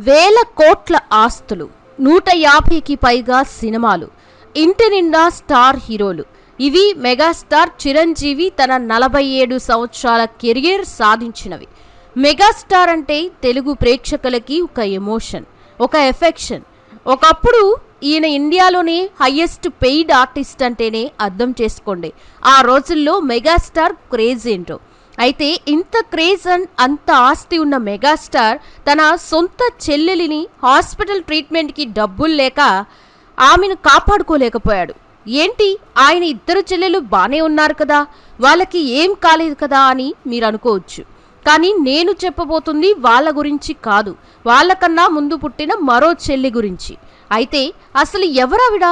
వేల కోట్ల ఆస్తులు నూట యాభైకి పైగా సినిమాలు ఇంటి నిండా స్టార్ హీరోలు. ఇవి మెగాస్టార్ చిరంజీవి తన నలభై ఏడు సంవత్సరాల కెరియర్ సాధించినవి. మెగాస్టార్ అంటే తెలుగు ప్రేక్షకులకి ఒక ఎమోషన్ ఒక ఎఫెక్షన్. ఒకప్పుడు ఈయన ఇండియాలోనే హయ్యెస్ట్ పెయిడ్ ఆర్టిస్ట్ అంటేనే అర్థం చేసుకోండి. ఆ రోజుల్లో మెగాస్టార్ క్రేజ్ ఏంటో? అయితే ఇంత క్రేజ్ అండ్ అంత ఆస్తి ఉన్న మెగాస్టార్ తన సొంత చెల్లెలిని హాస్పిటల్ ట్రీట్మెంట్కి డబ్బులు లేక ఆమెను కాపాడుకోలేకపోయాడు. ఏంటి? ఆయన ఇద్దరు చెల్లెలు బాగానే ఉన్నారు కదా. వాళ్ళకి ఏం కాలేదు కదా అని మీరు అనుకోవచ్చు. కానీ నేను చెప్పబోతుంది వాళ్ళ గురించి కాదు. వాళ్ళకన్నా ముందు పుట్టిన మరో చెల్లి గురించి. అయితే అసలు ఎవరావిడ?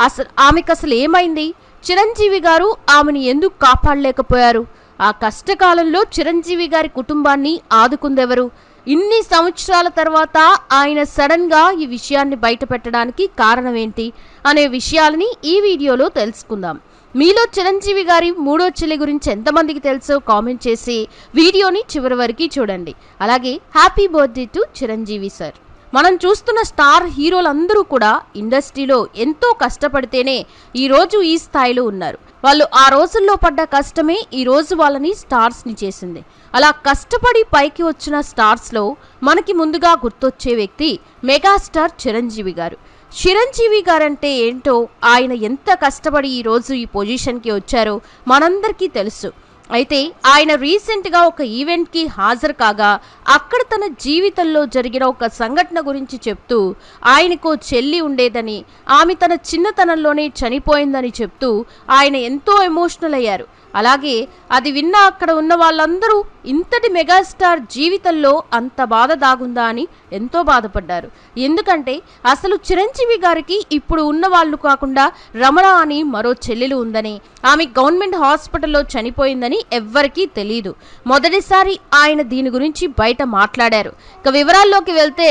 అసలు ఆమెకు అసలు ఏమైంది? చిరంజీవి గారు ఆమెను ఎందుకు కాపాడలేకపోయారు? ఆ కష్టకాలంలో చిరంజీవి గారి కుటుంబాన్ని ఆదుకుందెవరు? ఇన్ని సంవత్సరాల తర్వాత ఆయన సడన్గా ఈ విషయాన్ని బయటపెట్టడానికి కారణం ఏంటి అనే విషయాలని ఈ వీడియోలో తెలుసుకుందాం. మీలో చిరంజీవి గారి మూడో చెల్లి గురించి ఎంతమందికి తెలుసో కామెంట్ చేసి వీడియోని చివరి వరకు చూడండి. అలాగే happy birthday to Chiranjeevi sir. మనం చూస్తున్న స్టార్ హీరోలందరూ కూడా ఇండస్ట్రీలో ఎంతో కష్టపడితేనే ఈ రోజు ఈ స్థాయిలో ఉన్నారు. వాళ్ళు ఆ రోజుల్లో పడ్డ కష్టమే ఈ రోజు వాళ్ళని స్టార్స్ని చేసింది. అలా కష్టపడి పైకి వచ్చిన స్టార్స్లో మనకి ముందుగా గుర్తొచ్చే వ్యక్తి మెగాస్టార్ చిరంజీవి గారు. చిరంజీవి గారంటే ఏంటో ఆయన ఎంత కష్టపడి ఈ రోజు ఈ పొజిషన్కి వచ్చారో మనందరికీ తెలుసు. అయితే ఆయన రీసెంట్గా ఒక ఈవెంట్కి హాజరు కాగా అక్కడ తన జీవితంలో జరిగిన ఒక సంఘటన గురించి చెప్తూ ఆయనకు చెల్లి ఉండేదని ఆమె తన చిన్నతనంలోనే చనిపోయిందని చెప్తూ ఆయన ఎంతో ఎమోషనల్ అయ్యారు. అలాగే అది విన్న అక్కడ ఉన్న వాళ్ళందరూ ఇంతటి మెగాస్టార్ జీవితంలో అంత బాధ దాగుందా అని ఎంతో బాధపడ్డారు. ఎందుకంటే అసలు చిరంజీవి గారికి ఇప్పుడు ఉన్న వాళ్ళు కాకుండా రమణ అని మరో చెల్లెలు ఉందని ఆమె గవర్నమెంట్ హాస్పిటల్లో చనిపోయిందని ఎవ్వరికీ తెలియదు మొదటిసారి ఆయన దీని గురించి బయట మాట్లాడారు. ఇక వివరాల్లోకి వెళ్తే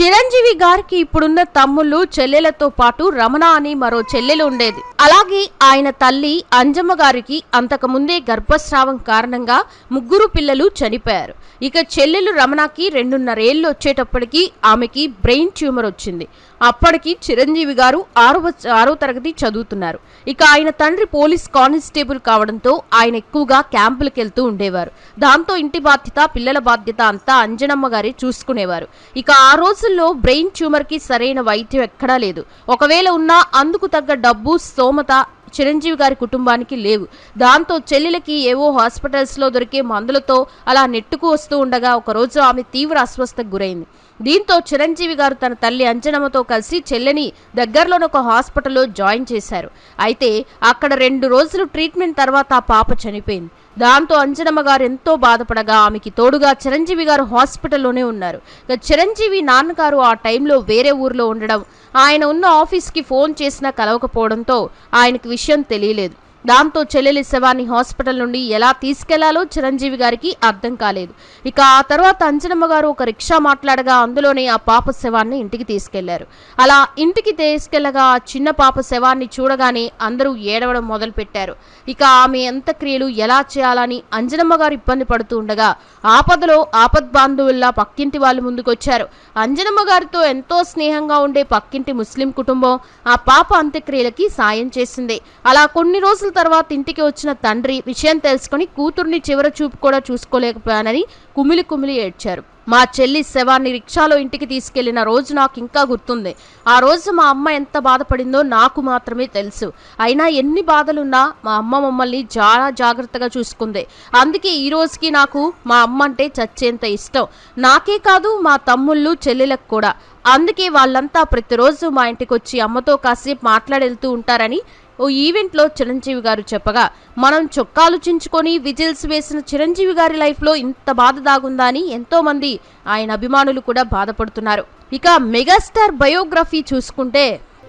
చిరంజీవి గారికి ఇప్పుడున్న తమ్ముళ్ళు చెల్లెలతో పాటు రమణ అని మరో చెల్లెలు ఉండేది. అలాగే ఆయన తల్లి అంజమ్మ గారికి అంతకుముందే గర్భస్రావం కారణంగా ముగ్గురు పిల్లలు చనిపోయారు. ఇక చెల్లెలు రమణకి రెండున్నరేళ్ళు వచ్చేటప్పటికి ఆమెకి బ్రెయిన్ ట్యూమర్ వచ్చింది. అప్పటికి చిరంజీవి గారు ఆరవ ఆరో తరగతి చదువుతున్నారు. ఇక ఆయన తండ్రి పోలీస్ కానిస్టేబుల్ కావడంతో ఆయన ఎక్కువగా క్యాంపులకు వెళ్తూ ఉండేవారు. దాంతో ఇంటి బాధ్యత పిల్లల బాధ్యత అంతా అంజనమ్మ గారే చూసుకునేవారు. ఇక ఆ రోజుల్లో బ్రెయిన్ ట్యూమర్కి సరైన వైద్యం ఎక్కడా లేదు. ఒకవేళ ఉన్నా అందుకు తగ్గ డబ్బు స్తోమత చిరంజీవి గారి కుటుంబానికి లేవు. దాంతో చెల్లెలకి ఏవో హాస్పిటల్స్లో దొరికే మందులతో అలా నెట్టుకు వస్తూ ఉండగా ఒకరోజు ఆమె తీవ్ర అస్వస్థకు గురైంది. దీంతో చిరంజీవి గారు తన తల్లి అంజనమ్మతో కలిసి చెల్లెని దగ్గరలోని ఒక హాస్పిటల్లో జాయిన్ చేశారు. అయితే అక్కడ రెండు రోజులు ట్రీట్మెంట్ తర్వాత ఆ పాప చనిపోయింది. దాంతో అంజనమ్మ గారు ఎంతో బాధపడగా ఆమెకి తోడుగా చిరంజీవి గారు హాస్పిటల్లోనే ఉన్నారు. ఇక చిరంజీవి నాన్నగారు ఆ టైంలో వేరే ఊర్లో ఉండడం ఆయన ఉన్న ఆఫీస్కి ఫోన్ చేసినా కలవకపోవడంతో ఆయనకి విషయం తెలియలేదు. దాంతో చెల్లెలి శవాన్ని హాస్పిటల్ నుండి ఎలా తీసుకెళ్ళాలో చిరంజీవి గారికి అర్థం కాలేదు. ఇక ఆ తర్వాత అంజనమ్మ గారు ఒక రిక్షా మాట్లాడగా అందులోనే ఆ పాప శవాన్ని ఇంటికి తీసుకెళ్ళారు. అలా ఇంటికి తీసుకెళ్ళగా ఆ చిన్న పాప శవాన్ని చూడగానే అందరూ ఏడవడం మొదలుపెట్టారు. ఇక ఆమె అంత్యక్రియలు ఎలా చేయాలని అంజనమ్మ గారు ఇబ్బంది పడుతూ ఉండగా ఆపదలో ఆపద్బాంధవుల్లా పక్కింటి వాళ్ళు ముందుకొచ్చారు. అంజనమ్మ గారితో ఎంతో స్నేహంగా ఉండే పక్కింటి ముస్లిం కుటుంబం ఆ పాప అంత్యక్రియలకి సాయం చేసింది. అలా కొన్ని రోజులు తర్వాత ఇంటికి వచ్చిన తండ్రి విషయం తెలుసుకుని కూతుర్ని చివర చూపు కూడా చూసుకోలేకపోయానని కుమిలి కుమిలి ఏడ్చారు. మా చెల్లి శవాన్ని రిక్షాలో ఇంటికి తీసుకెళ్ళిన రోజు నాకు ఇంకా గుర్తుంది. ఆ రోజు మా అమ్మ ఎంత బాధపడిందో నాకు మాత్రమే తెలుసు. అయినా ఎన్ని బాధలున్నా మా అమ్మ మమ్మల్ని చాలా జాగ్రత్తగా చూసుకుంది. అందుకే ఈ రోజుకి నాకు మా అమ్మ అంటే చచ్చేంత ఇష్టం. నాకే కాదు మా తమ్ముళ్ళు చెల్లెలకు కూడా. అందుకే వాళ్ళంతా ప్రతిరోజు మా ఇంటికి వచ్చి అమ్మతో కాసేపు మాట్లాడెళ్తూ ఉంటారని ఓ ఈవెంట్లో చిరంజీవి గారు చెప్పగా మనం చొక్కాలు చించుకొని విజిల్స్ వేసిన చిరంజీవి గారి లైఫ్లో ఇంత బాధ దాగుందా అని ఎంతోమంది ఆయన అభిమానులు కూడా బాధపడుతున్నారు. ఇక మెగాస్టార్ బయోగ్రఫీ చూసుకుంటే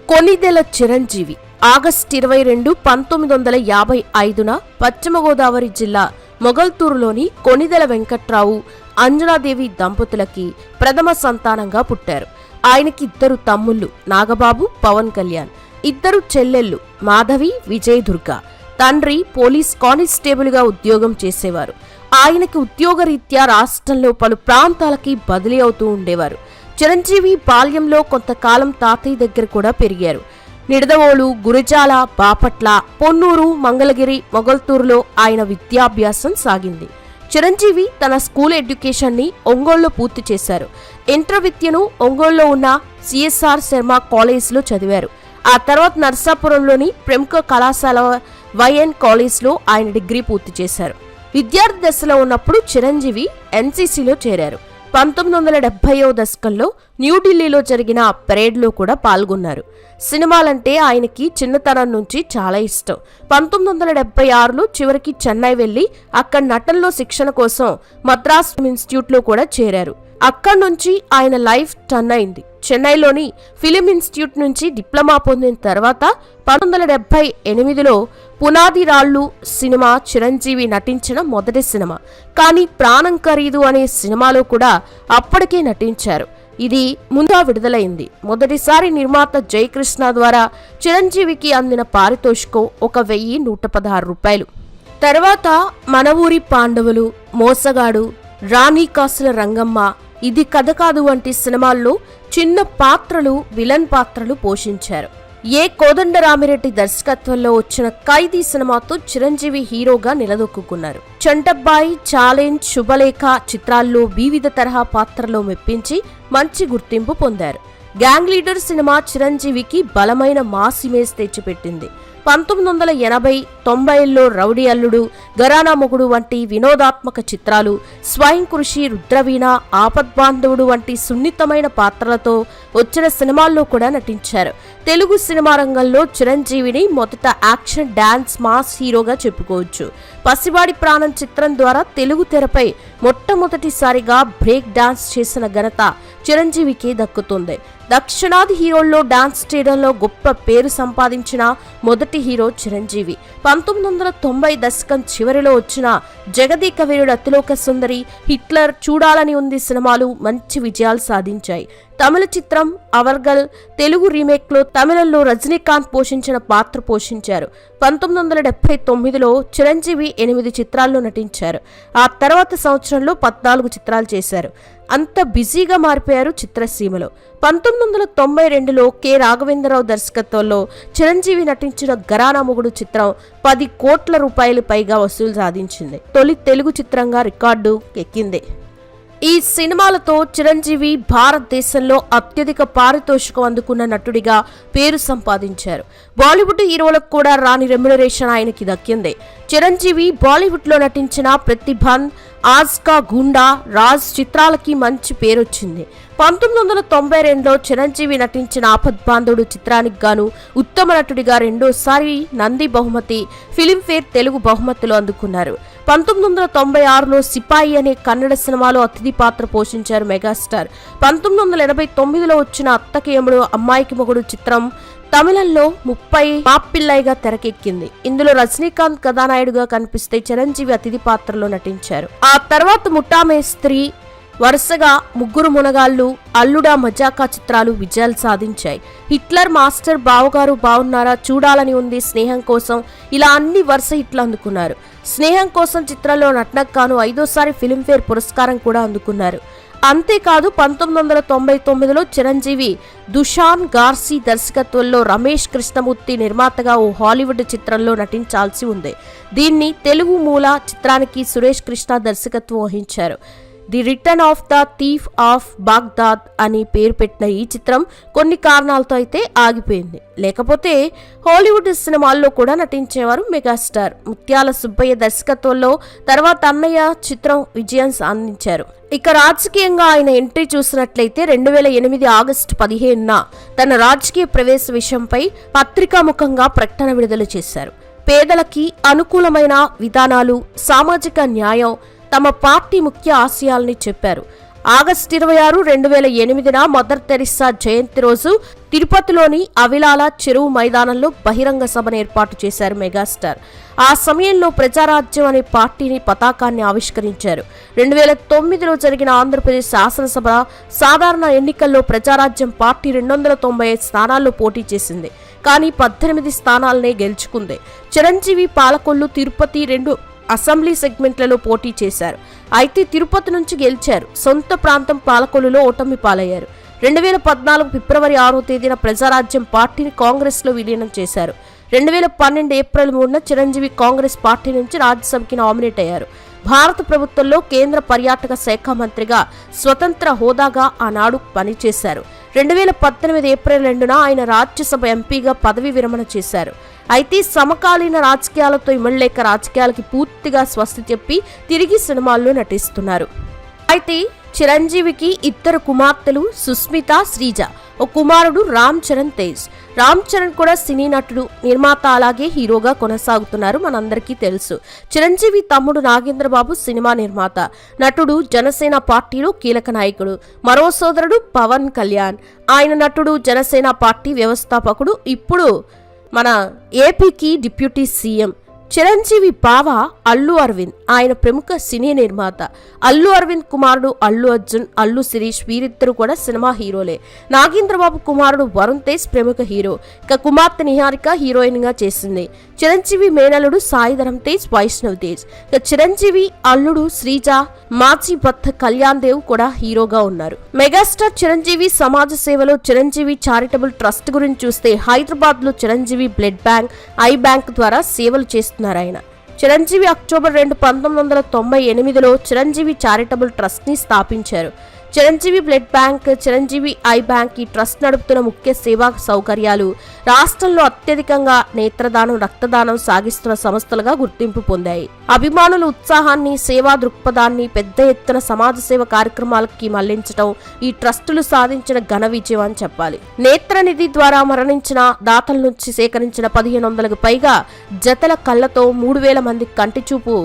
కొనిదెల చిరంజీవి ఆగస్ట్ ఇరవై రెండు పంతొమ్మిది వందల యాభై ఐదున పశ్చిమ గోదావరి జిల్లా మొగల్తూరులోని కొనిదెల వెంకట్రావు అంజనాదేవి దంపతులకి ప్రథమ సంతానంగా పుట్టారు. ఆయనకి ఇద్దరు తమ్ముళ్ళు నాగబాబు పవన్ కళ్యాణ్. ఇద్దరు చెల్లెళ్ళు మాధవి విజయ్ దుర్గా తండ్రి పోలీస్ కానిస్టేబుల్గా ఉద్యోగం చేసేవారు. ఆయనకి ఉద్యోగరీత్యా రాష్ట్రంలో పలు ప్రాంతాలకి బదిలీ అవుతూ ఉండేవారు. చిరంజీవి బాల్యంలో కొంతకాలం తాతయ్య దగ్గర కూడా పెరిగారు. నిడదవోలు గురజాల బాపట్ల పొన్నూరు మంగళగిరి మొగల్తూరులో ఆయన విద్యాభ్యాసం సాగింది. చిరంజీవి తన స్కూల్ ఎడ్యుకేషన్ని ఒంగోలులో పూర్తి చేశారు. ఇంటర్ విద్యను ఒంగోలులో ఉన్న సిఎస్ఆర్ శర్మ కాలేజ్లో చదివారు. ఆ తర్వాత నర్సాపురంలోని ప్రముఖ కళాశాల వైఎన్ కాలేజ్లో ఆయన డిగ్రీ పూర్తి చేశారు. విద్యార్థి దశలో ఉన్నప్పుడు చిరంజీవి ఎన్సీసీలో చేరారు. పంతొమ్మిది వందల డెబ్బైవ దశకంలో న్యూఢిల్లీలో జరిగిన పరేడ్లో కూడా పాల్గొన్నారు. సినిమాలంటే ఆయనకి చిన్నతనం నుంచి చాలా ఇష్టం. పంతొమ్మిది వందల డెబ్బై ఆరులో చివరికి చెన్నై వెళ్ళి అక్కడ నటనలో శిక్షణ కోసం మద్రాస్ ఇన్స్టిట్యూట్లో కూడా చేరారు. అక్కడి నుంచి ఆయన లైఫ్ టర్న్ అయింది. చెన్నైలోని ఫిలిం ఇన్స్టిట్యూట్ నుంచి డిప్లొమా పొందిన తర్వాత పంతొమ్మిది వందల డెబ్బై ఎనిమిదిలో పునాది రాళ్ళు సినిమా చిరంజీవి నటించిన మొదటి సినిమా. కానీ ప్రాణం ఖరీదు అనే సినిమాలో కూడా అప్పటికే నటించారు. ఇది ముందా విడుదలైంది. మొదటిసారి నిర్మాత జయకృష్ణ ద్వారా చిరంజీవికి అందిన పారితోషికం ఒక వెయ్యి నూట పదహారు రూపాయలు. తర్వాత మన ఊరి పాండవులు మోసగాడు రాణి కాసుల రంగమ్మ ఇది కథ కాదు వంటి సినిమాల్లో చిన్న పాత్రలు విలన్ పాత్రలు పోషించారు. ఏ కోదండరామిరెడ్డి దర్శకత్వంలో వచ్చిన ఖైదీ సినిమాతో చిరంజీవి హీరోగా నిలదొక్కున్నారు. చంటబ్బాయి ఛాలెంజ్ శుభలేఖ చిత్రాల్లో వివిధ తరహా పాత్రలో మెప్పించి మంచి గుర్తింపు పొందారు. గ్యాంగ్ లీడర్ సినిమా చిరంజీవికి బలమైన మాస్ ఇమేజ్ తెచ్చిపెట్టింది. పంతొమ్మిది వందల ఎనభై తొంభైల్లో రౌడీ అల్లుడు గరానా మొగుడు వంటి వినోదాత్మక చిత్రాలు స్వయం కృషి రుద్రవీణ ఆపద్బాంధవుడు వంటి సున్నితమైన పాత్రలతో వచ్చిన సినిమాల్లో కూడా నటించారు. తెలుగు సినిమా రంగంలో చిరంజీవిని మొదట యాక్షన్ డాన్స్ మాస్ హీరోగా చెప్పుకోవచ్చు. పసివాడి ప్రాణం చిత్రం ద్వారా తెలుగు తెరపై మొట్టమొదటిసారిగా బ్రేక్ డాన్స్ చేసిన ఘనత చిరంజీవికి దక్కుతుంది. దక్షిణాది హీరోల్లో డాన్స్ చేయడంలో గొప్ప పేరు సంపాదించిన మొదటి హీరో చిరంజీవి. పంతొమ్మిది వందల తొంభై దశకం చివరిలో వచ్చిన జగదీక వీరుడు అతిలోక సుందరి హిట్లర్ చూడాలని ఉంది సినిమాలు మంచి విజయాలు సాధించాయి. తమిళ చిత్రం అవర్గల్ తెలుగు రీమేక్లో తమిళంలో రజనీకాంత్ పోషించిన పాత్ర పోషించారు. పంతొమ్మిది వందల డెబ్బై తొమ్మిదిలో చిరంజీవి ఎనిమిది చిత్రాల్లో నటించారు. ఆ తర్వాత సంవత్సరంలో పద్నాలుగు చిత్రాలు చేశారు. అంత బిజీగా మారిపోయారు చిత్రసీమలో. పంతొమ్మిది వందల తొంభై రెండులో కె. రాఘవేంద్రరావు దర్శకత్వంలో చిరంజీవి నటించిన గరానా మొగుడు చిత్రం పది కోట్ల రూపాయలు పైగా వసూలు సాధించింది. తొలి తెలుగు చిత్రంగా రికార్డు ఎక్కింది. ఈ సినిమాలతో చిరంజీవి భారతదేశంలో అత్యధిక పారితోషికం అందుకున్న నటుడిగా పేరు సంపాదించారు. బాలీవుడ్ హీరోలకు కూడా రాని రెమ్యునరేషన్ ఆయనకి దక్కింది. చిరంజీవి బాలీవుడ్లో నటించిన ప్రతిభన్ ఆజ్కా గుండా రాజ్ చిత్రాలకి మంచి పేరొచ్చింది. పంతొమ్మిది వందల తొంభై రెండులో చిరంజీవి నటించిన ఆపద్బాంధుడు చిత్రానికి గాను ఉత్తమ నటుడిగా రెండోసారి నంది బహుమతి ఫిలింఫేర్ తెలుగు బహుమతులు అందుకున్నారు. పంతొమ్మిది వందల తొంభై ఆరులో సిపాయి అనే కన్నడ సినిమాలో అతిథి పాత్ర పోషించారు మెగాస్టార్. పంతొమ్మిది వందల ఎనభై తొమ్మిదిలో వచ్చిన అత్తకేయముడు అమ్మాయికి మొగుడు చిత్రం తమిళంలో ముప్పై మాపిల్లైగా తెరకెక్కింది. ఇందులో రజనీకాంత్ కథానాయుడుగా కనిపిస్తే చిరంజీవి అతిథి పాత్రలో నటించారు. ఆ తర్వాత ముఠామేస్త్రి వరుసగా ముగ్గురు మునగాళ్ళు అల్లుడా మజాకా చిత్రాలు విజయాలు సాధించాయి. హిట్లర్ మాస్టర్ బావగారు బావున్నారా చూడాలని ఉంది స్నేహం కోసం ఇలా అన్ని వరుస హిట్లు అందుకున్నారు. స్నేహం కోసం చిత్రంలో నటనక్కాను ఐదోసారి ఫిలింఫేర్ పురస్కారం కూడా అందుకున్నారు. అంతేకాదు పంతొమ్మిది వందల తొంభై తొమ్మిదిలో చిరంజీవి దుషాన్ గార్సీ దర్శకత్వంలో రమేష్ కృష్ణమూర్తి నిర్మాతగా ఓ హాలీవుడ్ చిత్రంలో నటించాల్సి ఉంది. దీన్ని తెలుగు మూల చిత్రానికి సురేష్ కృష్ణ దర్శకత్వం వహించారు. The return of the thief of Baghdad అని పేరు పెట్టిన ఈ చిత్రం కొన్ని కారణాలతో అయితే ఆగిపోయింది. లేకపోతే హాలీవుడ్ సినిమాల్లో కూడా నటించేవారు మెగాస్టార్ ముత్యాల సుబ్బయ్య దర్శకత్వంలో తర్వాత అన్నయ్య చిత్రం విజయం సాధించారు. ఇక రాజకీయంగా ఆయన ఎంట్రీ చూసినట్లయితే రెండు వేల ఎనిమిది ఆగస్టు పదిహేనున తన రాజకీయ ప్రవేశ విషయంపై పత్రికాముఖంగా ప్రకటన విడుదల చేశారు. పేదలకి అనుకూలమైన విధానాలు సామాజిక న్యాయం తమ పార్టీ ముఖ్య ఆశయాల్ని చెప్పారు. ఆగస్టు ఇరవై ఆరు రెండు వేల ఎనిమిదిన మదర్ తెరిస్సా జయంతి రోజు తిరుపతిలోని అవిలాల చెరువు మైదానంలో బహిరంగ సభను ఏర్పాటు చేశారు మెగాస్టార్. ఆ సమయంలో ప్రజారాజ్యం అనే పార్టీని పతాకాన్ని ఆవిష్కరించారు. రెండు వేల తొమ్మిదిలో జరిగిన ఆంధ్రప్రదేశ్ శాసనసభ సాధారణ ఎన్నికల్లో ప్రజారాజ్యం పార్టీ రెండు వందల తొంభై ఐదు స్థానాల్లో పోటీ చేసింది. కానీ పద్దెనిమిది స్థానాలనే గెలుచుకుంది. చిరంజీవి పాలకొల్లు తిరుపతి రెండు అసెంబ్లీ సెగ్మెంట్లలో పోటీ చేశారు. అయితే తిరుపతి నుంచి గెలిచారు. సొంత ప్రాంతం పాలకొల్లులో ఓటమి పాలయ్యారు. రెండు వేల పద్నాలుగు ఫిబ్రవరి ఆరో తేదీన ప్రజారాజ్యం పార్టీని కాంగ్రెస్లో విలీనం చేశారు. రెండు వేల పన్నెండు ఏప్రిల్ మూడున చిరంజీవి కాంగ్రెస్ పార్టీ నుంచి రాజ్యసభకి నామినేట్ అయ్యారు. భారత ప్రభుత్వంలో కేంద్ర పర్యాటక శాఖ మంత్రిగా స్వతంత్ర హోదాగా ఆనాడు పనిచేశారు. రెండు వేల పద్దెనిమిది ఏప్రిల్ రెండున ఆయన రాజ్యసభ ఎంపీగా పదవి విరమణ చేశారు. అయితే సమకాలీన రాజకీయాలతో ఇమళ్ళేక రాజకీయాలకి పూర్తిగా స్వస్తి చెప్పి తిరిగి సినిమాల్లో నటిస్తున్నారు. అయితే చిరంజీవికి ఇద్దరు కుమార్తెలు సుస్మిత శ్రీజ. ఓ కుమారుడు రామ్ చరణ్ తేజ్. రామ్ చరణ్ కూడా సినీ నటుడు నిర్మాత అలాగే హీరోగా కొనసాగుతున్నారు మనందరికీ తెలుసు. చిరంజీవి తమ్ముడు నాగేంద్రబాబు సినిమా నిర్మాత. నటుడు జనసేన పార్టీలో కీలక నాయకుడు. మరో సోదరుడు పవన్ కళ్యాణ్. ఆయన నటుడు జనసేన పార్టీ వ్యవస్థాపకుడు. ఇప్పుడు మన ఏపీకి డిప్యూటీ సీఎం చిరంజీవి బావ అల్లు అరవింద్ ఆయన ప్రముఖ సినీ నిర్మాత. అల్లు అరవింద్ కుమారుడు అల్లు అర్జున్ అల్లు శిరీష్ వీరిద్దరు కూడా సినిమా హీరోలే. నాగేంద్రబాబు కుమారుడు వరుణ్ తేజ్ ప్రముఖ హీరో. ఇక కుమార్తె నిహారిక హీరోయిన్గా చేసింది. చిరంజీవి మేనలుడు సాయిధరం తేజ్ వైష్ణవ్ తేజ్. ఇక చిరంజీవి అల్లుడు శ్రీజ మాజీ భర్త కళ్యాణ్ దేవ్ కూడా హీరోగా ఉన్నారు. మెగాస్టార్ చిరంజీవి సమాజ సేవలో చిరంజీవి చారిటబుల్ ట్రస్ట్ గురించి చూస్తే హైదరాబాద్లో Chiranjeevi blood bank eye bank ద్వారా సేవలు చేస్తున్నారు ఆయన. చిరంజీవి అక్టోబర్ రెండు పంతొమ్మిది వందల తొంభై ఎనిమిదిలో చిరంజీవి చారిటబుల్ ట్రస్ట్ని స్థాపించారు. Chiranjeevi blood bank Chiranjeevi eye bank ఈ ట్రస్ట్ నడుపుతున్న ముఖ్య సేవా సౌకర్యాలు. రాష్ట్రంలో అత్యధికంగా నేత్రదానం రక్తదానం సాగిస్తున్న సంస్థలుగా గుర్తింపు పొందాయి. అభిమానుల ఉత్సాహాన్ని సేవా దృక్పథాన్ని పెద్ద ఎత్తున సమాజ సేవ కార్యక్రమాలకి మళ్ళించడం ఈ ట్రస్టులు సాధించిన ఘన విజయం అని చెప్పాలి. నేత్రనిధి ద్వారా మరణించిన దాతల నుంచి సేకరించిన పదిహేను వందలకు పైగా జతల కళ్ళతో మూడు వేల మంది కంటి చూపు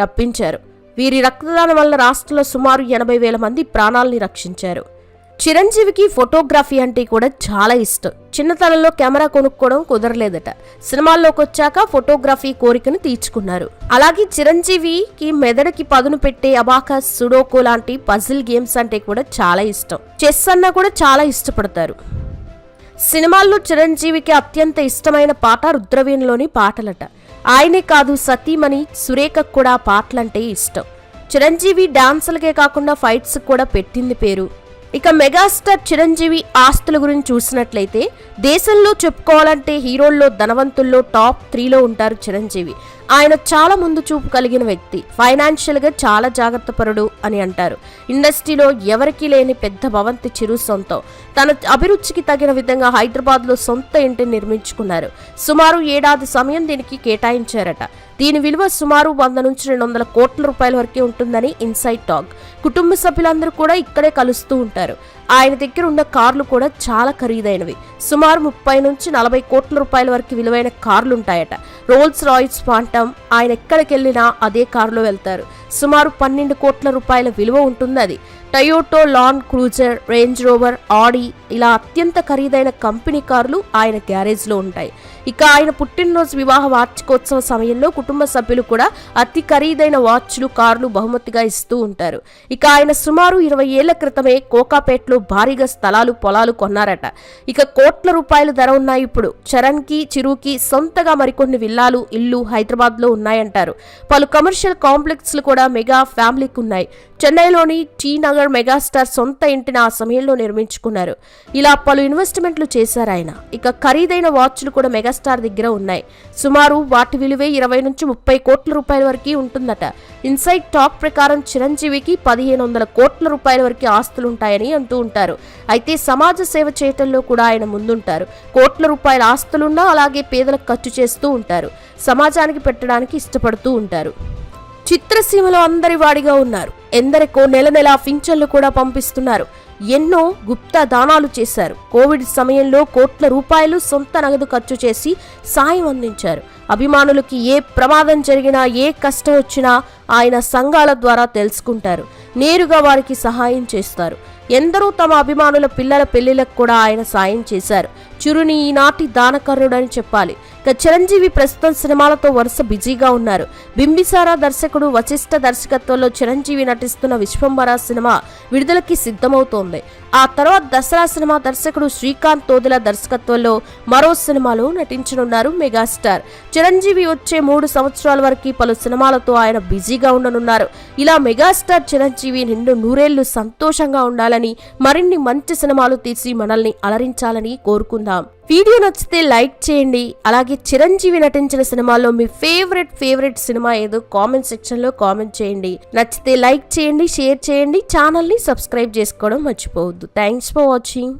రప్పించారు. వీరి రక్తదానం వల్ల రాష్ట్రంలో సుమారు ఎనభై వేల మంది ప్రాణాలని రక్షించారు. చిరంజీవికి ఫోటోగ్రఫీ అంటే కూడా చాలా ఇష్టం. చిన్నతనంలో కెమెరా కొనుక్కోవడం కుదరలేదట. సినిమాల్లోకి వచ్చాక ఫోటోగ్రఫీ కోరికను తీర్చుకున్నారు. అలాగే చిరంజీవికి మెదడుకి పదును పెట్టే అబాకా సుడోకో లాంటి పజిల్ గేమ్స్ అంటే కూడా చాలా ఇష్టం. చెస్ అన్నా కూడా చాలా ఇష్టపడతారు. సినిమాల్లో చిరంజీవికి అత్యంత ఇష్టమైన పాట రుద్రవీణలోని పాటలట. ఆయనే కాదు సతీమణి సురేఖకు కూడా పాటలంటే ఇష్టం. చిరంజీవి డాన్సులకే కాకుండా ఫైట్స్ కూడా పెట్టింది పేరు. ఇక మెగాస్టార్ చిరంజీవి ఆస్తుల గురించి చూసినట్లయితే దేశంలో చెప్పుకోవాలంటే హీరోల్లో ధనవంతుల్లో టాప్ త్రీలో ఉంటారు చిరంజీవి. ఆయన చాలా ముందు చూపు కలిగిన వ్యక్తి. ఫైనాన్షియల్గా చాలా జాగ్రత్త పరుడు అని అంటారు. ఇండస్ట్రీలో ఎవరికీ లేని పెద్ద భవంతి చిరు సొంతం. తన అభిరుచికి తగిన విధంగా హైదరాబాద్లో సొంత ఇంటిని నిర్మించుకున్నారు. సుమారు ఏడాది సమయం దీనికి కేటాయించారట. దీని విలువ సుమారు వంద నుంచి రెండు వందల కోట్ల రూపాయల వరకే ఉంటుందని ఇన్సైడ్ టాక్. కుటుంబ సభ్యులందరూ కూడా ఇక్కడే కలుస్తూ ఉంటారు. ఆయన దగ్గర ఉన్న కార్లు కూడా చాలా ఖరీదైనవి. సుమారు ముప్పై నుంచి నలభై కోట్ల రూపాయల వరకు విలువైన కార్లు ఉంటాయట రోల్స్ రాయిస్ ఫాంటమ్ ఆయన ఎక్కడికి వెళ్ళినా అదే కారులో వెళ్తారు. సుమారు పన్నెండు కోట్ల రూపాయల విలువ ఉంటుంది అది Toyota Land Cruiser Range Rover Audi ఇలా అత్యంత ఖరీదైన కంపెనీ కార్లు ఆయన గ్యారేజ్లో ఉంటాయి. ఇక ఆయన పుట్టినరోజు వివాహ వార్షికోత్సవ సమయంలో కుటుంబ సభ్యులు కూడా అతి ఖరీదైన వాచ్లు కార్లు బహుమతిగా ఇస్తూ ఉంటారు. ఇక ఆయన సుమారు ఇరవై ఏళ్ళ క్రితమే కోకాపేటలో భారీగా స్థలాలు పొలాలు కొన్నారట. ఇక కోట్ల రూపాయల ధర ఉన్నాయి ఇప్పుడు. చరణ్కి చిరుకి సొంతగా మరికొన్ని విల్లాలు ఇల్లు హైదరాబాద్లో ఉన్నాయంటారు. పలు కమర్షియల్ కాంప్లెక్స్లు కూడా మెగా ఫ్యామిలీకి ఉన్నాయి చెన్నైలోని టీ నగర్ మెగాస్టార్ సొంత ఇంటిని ఆ సమయంలో నిర్మించుకున్నారు. ఇలా పలు ఇన్వెస్ట్మెంట్లు చేశారు ఆయన ఇక ఖరీదైన వాచ్లు కూడా మెగా మెగాస్టార్ దగ్గర ఉన్నాయి. సుమారు వాటి విలువే ఇరవై నుంచి ముప్పై కోట్ల రూపాయల వరకు ఉంటుందట. ఇన్సైడ్ టాక్ ప్రకారం చిరంజీవికి పదిహేను వందల కోట్ల రూపాయల వరకు ఆస్తులుంటాయని అంటూ ఉంటారు. అయితే సమాజ సేవ చేయటంలో కూడా ఆయన ముందుంటారు. కోట్ల రూపాయల ఆస్తులున్నా అలాగే పేదలకు ఖర్చు చేస్తూ ఉంటారు. సమాజానికి పెట్టడానికి ఇష్టపడుతూ ఉంటారు. చిత్రసీమలో అందరి వాడిగా ఉన్నారు. ఎందరికో నెల నెల పింఛన్లు కూడా పంపిస్తున్నారు. ఎన్నో గుప్త దానాలు చేశారు. కోవిడ్ సమయంలో కోట్ల రూపాయలు సొంత నగదు ఖర్చు చేసి సాయం అందించారు. అభిమానులకి ఏ ప్రమాదం జరిగినా ఏ కష్టం వచ్చినా ఆయన సంఘాల ద్వారా తెలుసుకుంటారు. నేరుగా వారికి సహాయం చేస్తారు. ఎందరో తమ అభిమానుల పిల్లల పెళ్ళిలకు కూడా ఆయన సాయం చేశారు. చురుని ఈనాటి దానకరుడని చెప్పాలి. ఇక చిరంజీవి ప్రస్తుతం సినిమాలతో వరుస బిజీగా ఉన్నారు. బింబిసారా దర్శకుడు వశిష్ఠ దర్శకత్వంలో చిరంజీవి నటిస్తున్న విశ్వంబర సినిమా విడుదలకి సిద్ధమవుతోంది. ఆ తర్వాత దసరా సినిమా దర్శకుడు శ్రీకాంత్ తోదిల దర్శకత్వంలో మరో సినిమాలో నటించనున్నారు మెగాస్టార్. చిరంజీవి వచ్చే మూడు సంవత్సరాల వరకు పలు సినిమాలతో ఆయన బిజీగా ఉండనున్నారు. ఇలా మెగాస్టార్ చిరంజీవి నిండు నూరేళ్ళు సంతోషంగా ఉండాలని మరిన్ని మంచి సినిమాలు తీసి మనల్ని అలరించాలని కోరుకుందాం. వీడియో నచ్చితే లైక్ చేయండి. అలాగే చిరంజీవి నటించిన సినిమాలో మీ ఫేవరెట్ ఫేవరెట్ సినిమా ఏదో కామెంట్ సెక్షన్లో కామెంట్ చేయండి. నచ్చితే లైక్ చేయండి షేర్ చేయండి. ఛానల్ని సబ్స్క్రైబ్ చేసుకోవడం మర్చిపోవద్దు. Thanks for watching.